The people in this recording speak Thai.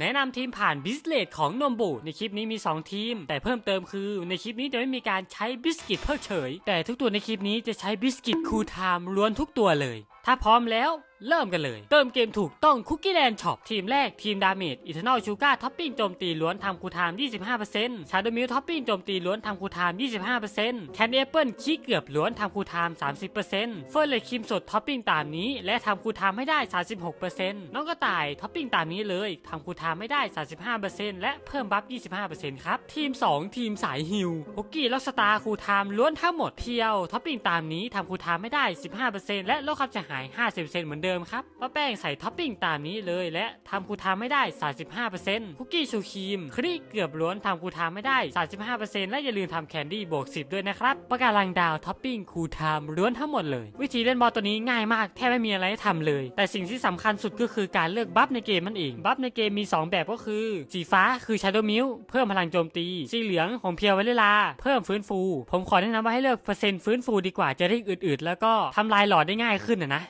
แนะนำทีมผ่านบิสเลตของนมบุในคลิปนี้มี 2 ทีม แต่เพิ่มเติมคือในคลิปนี้จะไม่มีการใช้บิสกิตเพิกเฉย แต่ทุกตัวในคลิปนี้จะใช้บิสกิตคูลไทม์ล้วนทุกตัวเลย ถ้าพร้อมแล้ว เริ่มกันเลย เติมเกมถูกต้องคุกกี้แลนด์ช็อปทีมแรกทีมดาเมจอิเทอร์นอลชูการ์ท็อปปิ้งโจมตีล้วนทำคูลไทม์25%ชาร์ดมิลท็อปปิ้งโจมตีล้วนทำคูลไทม์25%แคนเอเปิลขี้เกือบล้วนทำคูลไทม์30%เฟิร์นเลยครีมสดท็อปปิ้งตามนี้ และทำคูลไทม์ให้ได้ 36%น้องกระต่ายท็อปปิ้งตามนี้เลยทำคูลไทม์ไม่ได้ 35%และเพิ่มบัฟ 25%ครับทีม 2 ทีมสายฮิลฮกกี้ล็อกสตาร์คูลไทม์ล้วนทั้งหมดเพียวท็อปปิ้งตามนี้ทำคูลไทม์ไม่ได้ 15%และลดความเสียหาย 50%เหมือนเดิมครับป้าแป้งใส่ท็อปปิ้งตามนี้เลยและทำคูลไทม์ไม่ได้ 35%คุกกี้ชูครีมครีเกือบล้วนทำคูลไทม์ไม่ได้ 35%และอย่าลืมทำแคนดี้บวก10 ด้วยนะครับประกาศลังดาวท็อปปิ้งคูลไทม์ล้วนทั้งหมดเลย วิธีเล่นบอลตัวนี้ง่ายมากแทบไม่มีอะไรให้ทำเลย แต่สิ่งที่สำคัญสุดก็คือการเลือกบัฟในเกมมันเองบัฟในเกมมี 2 แบบก็คือ สีฟ้าคือ Shadow m i l เพิ่มพลังโจมตี สีเหลืองของเพียวเวลา เพิ่มฟื้นฟู ผมขอแนะนำว่าให้เลือกเปอร์เซ็นต์ฟื้นฟูดีกว่าจะได้อืดๆแล้วก็ทำลายหลอดได้ง่ายขึ้นนะ